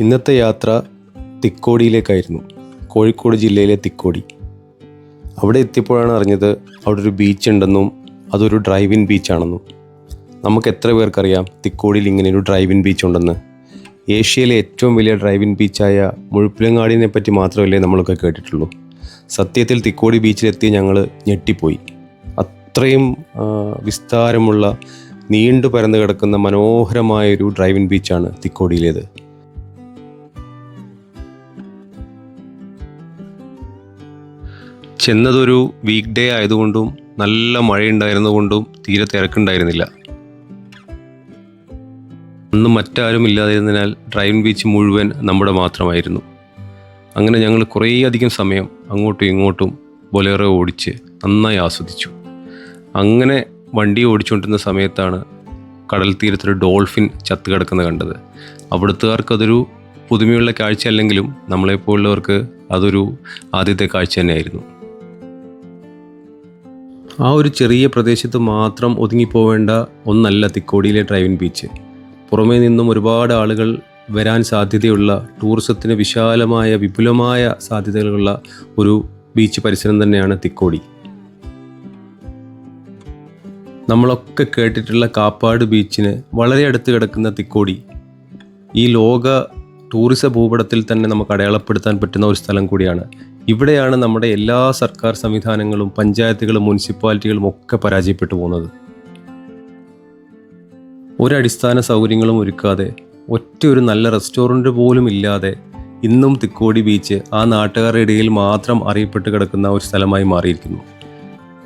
ഇന്നത്തെ യാത്ര തിക്കോടിയിലേക്കായിരുന്നു. കോഴിക്കോട് ജില്ലയിലെ തിക്കോടി. അവിടെ എത്തിയപ്പോഴാണ് അറിഞ്ഞത് അവിടെ ഒരു ബീച്ച് ഉണ്ടെന്നും അതൊരു ഡ്രൈവിൻ ബീച്ച് ബീച്ചാണെന്നും നമുക്ക് എത്ര പേർക്കറിയാം തിക്കോടിയിൽ ഇങ്ങനെ ഒരു ഡ്രൈവിൻ ബീച്ച് ഉണ്ടെന്ന്. ഏഷ്യയിലെ ഏറ്റവും വലിയ ഡ്രൈവിൻ ബീച്ചായ മുഴുപ്പിലങ്ങാടിനെ പറ്റി മാത്രമല്ലേ നമ്മളൊക്കെ കേട്ടിട്ടുള്ളൂ. സത്യത്തിൽ തിക്കോടി ബീച്ചിലെത്തിയ ഞങ്ങൾ ഞെട്ടിപ്പോയി. അത്രയും വിസ്താരമുള്ള നീണ്ടു പരന്നു കിടക്കുന്ന മനോഹരമായൊരു ഡ്രൈവിൻ ബീച്ചാണ് തിക്കോടിയിലേത്. ചെന്നതൊരു വീക്ക് ഡേ ആയതുകൊണ്ടും നല്ല മഴയുണ്ടായിരുന്നതുകൊണ്ടും തീരെ തിരക്കുണ്ടായിരുന്നില്ല. അന്ന് മറ്റാരും ഇല്ലാതിരുന്നതിനാൽ ഡ്രൈവിൻ ബീച്ച് മുഴുവൻ നമ്മുടെ മാത്രമായിരുന്നു. അങ്ങനെ ഞങ്ങൾ കുറേയധികം സമയം അങ്ങോട്ടും ഇങ്ങോട്ടും ബൊലേറോ ഓടിച്ച് നന്നായി ആസ്വദിച്ചു. അങ്ങനെ വണ്ടി ഓടിച്ചുകൊണ്ടിരുന്ന സമയത്താണ് കടൽ തീരത്തൊരു ഡോൾഫിൻ ചത്ത് കിടക്കുന്നത് കണ്ടത്. അവിടുത്തുകാർക്ക് അതൊരു പുതുമയുള്ള കാഴ്ച അല്ലെങ്കിലും നമ്മളെപ്പോലുള്ളവർക്ക് അതൊരു ആദ്യത്തെ കാഴ്ച തന്നെയായിരുന്നു. ആ ഒരു ചെറിയ പ്രദേശത്ത് മാത്രം ഒതുങ്ങിപ്പോവേണ്ട ഒന്നല്ല തിക്കോടിയിലെ ഡ്രൈവിൻ ബീച്ച് പുറമേ നിന്നും ഒരുപാട് ആളുകൾ വരാൻ സാധ്യതയുള്ള ടൂറിസത്തിന് വിശാലമായ വിപുലമായ സാധ്യതകളുള്ള ഒരു ബീച്ച് പരിസരം തന്നെയാണ് തിക്കോടി. നമ്മളൊക്കെ കേട്ടിട്ടുള്ള കാപ്പാട് ബീച്ചിന് വളരെ അടുത്ത് കിടക്കുന്ന തിക്കോടി. ഈ ലോക ടൂറിസ ഭൂപടത്തിൽ തന്നെ നമുക്ക് അടയാളപ്പെടുത്താൻ പറ്റുന്ന ഒരു സ്ഥലം കൂടിയാണ്. ഇവിടെയാണ് നമ്മുടെ എല്ലാ സർക്കാർ സംവിധാനങ്ങളും പഞ്ചായത്തുകളും മുനിസിപ്പാലിറ്റികളും ഒക്കെ പരാജയപ്പെട്ടു പോകുന്നത്. ഒരടിസ്ഥാന സൗകര്യങ്ങളും ഒരുക്കാതെ ഒറ്റ ഒരു നല്ല റെസ്റ്റോറന്റ് പോലും ഇല്ലാതെ ഇന്നും തിക്കോടി ബീച്ച് ആ നാട്ടുകാരുടെ ഇടയിൽ മാത്രം അറിയപ്പെട്ട് കിടക്കുന്ന ഒരു സ്ഥലമായി മാറിയിരിക്കുന്നു.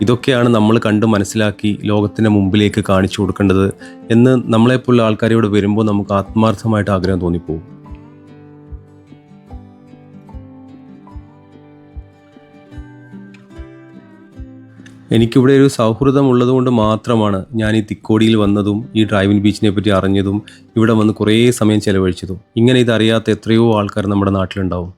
ഇതൊക്കെയാണ് നമ്മൾ കണ്ട് മനസ്സിലാക്കി ലോകത്തിന്റെ മുമ്പിലേക്ക് കാണിച്ചു കൊടുക്കേണ്ടത് എന്ന് നമ്മളെപ്പോലുള്ള ആൾക്കാർ ഇവിടെ വരുമ്പോൾ നമുക്ക് ആത്മാർത്ഥമായിട്ട് ആഗ്രഹം തോന്നിപ്പോകും. എനിക്കിവിടെ ഒരു സൗഹൃദം ഉള്ളതുകൊണ്ട് മാത്രമാണ് ഞാൻ ഈ തിക്കോടിയിൽ വന്നതും ഈ ഡ്രൈവിംഗ് ബീച്ചിനെ പറ്റി അറിഞ്ഞതും ഇവിടെ വന്ന് കുറേ സമയം ചെലവഴിച്ചതും. ഇങ്ങനെ ഇതറിയാത്ത എത്രയോ ആൾക്കാർ നമ്മുടെ നാട്ടിലുണ്ടാവും.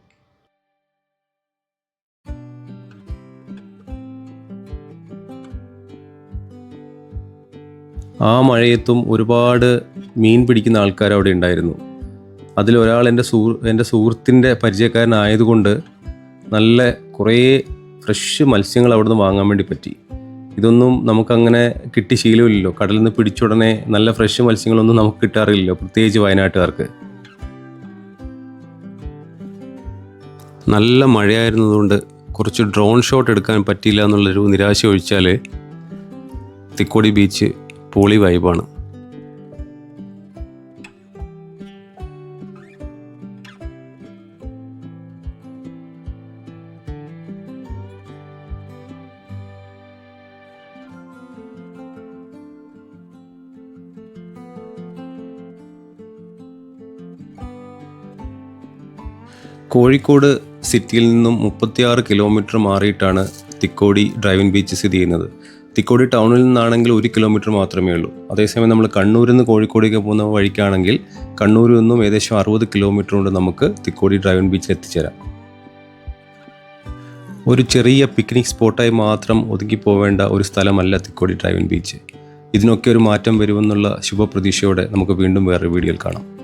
ആ മഴയത്തും ഒരുപാട് മീൻ പിടിക്കുന്ന ആൾക്കാർ അവിടെ ഉണ്ടായിരുന്നു. അതിലൊരാൾ എന്റെ സുഹൃ എന്റെ സുഹൃത്തിന്റെ പരിചയക്കാരനായതുകൊണ്ട് നല്ല കുറേ ഫ്രഷ് മത്സ്യങ്ങൾ അവിടെ നിന്ന് വാങ്ങാൻ വേണ്ടി പറ്റി. ഇതൊന്നും നമുക്കങ്ങനെ കിട്ടി ശീലമില്ലല്ലോ. കടലിൽ നിന്ന് പിടിച്ചുടനെ നല്ല ഫ്രഷ് മത്സ്യങ്ങളൊന്നും നമുക്ക് കിട്ടാറില്ലല്ലോ പ്രത്യേകിച്ച് വയനാട്ടുകാർക്ക്. നല്ല മഴയായിരുന്നതുകൊണ്ട് കുറച്ച് ഡ്രോൺ ഷോട്ട് എടുക്കാൻ പറ്റിയില്ല എന്നുള്ളൊരു നിരാശ ഒഴിച്ചാൽ തിക്കോടി ബീച്ച് പോളി വൈബാണ് കോഴിക്കോട് സിറ്റിയിൽ നിന്നും മുപ്പത്തിയാറ് കിലോമീറ്റർ മാറിയിട്ടാണ് തിക്കോടി ഡ്രൈവിംഗ് ബീച്ച് സ്ഥിതി ചെയ്യുന്നത്. തിക്കോടി ടൗണിൽ നിന്നാണെങ്കിൽ ഒരു കിലോമീറ്റർ മാത്രമേ ഉള്ളൂ. അതേസമയം നമ്മൾ കണ്ണൂരിൽ നിന്ന് കോഴിക്കോടേക്ക് പോകുന്ന വഴിക്കാണെങ്കിൽ കണ്ണൂരിൽ നിന്നും ഏകദേശം അറുപത് കിലോമീറ്റർ കൊണ്ട് നമുക്ക് തിക്കോടി ഡ്രൈവിംഗ് ബീച്ചിൽ എത്തിച്ചേരാം. ഒരു ചെറിയ പിക്നിക് സ്പോട്ടായി മാത്രം ഒതുങ്ങിപ്പോവേണ്ട ഒരു സ്ഥലമല്ല തിക്കോടി ഡ്രൈവിംഗ് ബീച്ച്. ഇതിനൊക്കെ ഒരു മാറ്റം വരുമെന്നുള്ള ശുഭപ്രതീക്ഷയോടെ നമുക്ക് വീണ്ടും വേറൊരു വീഡിയോയിൽ കാണാം.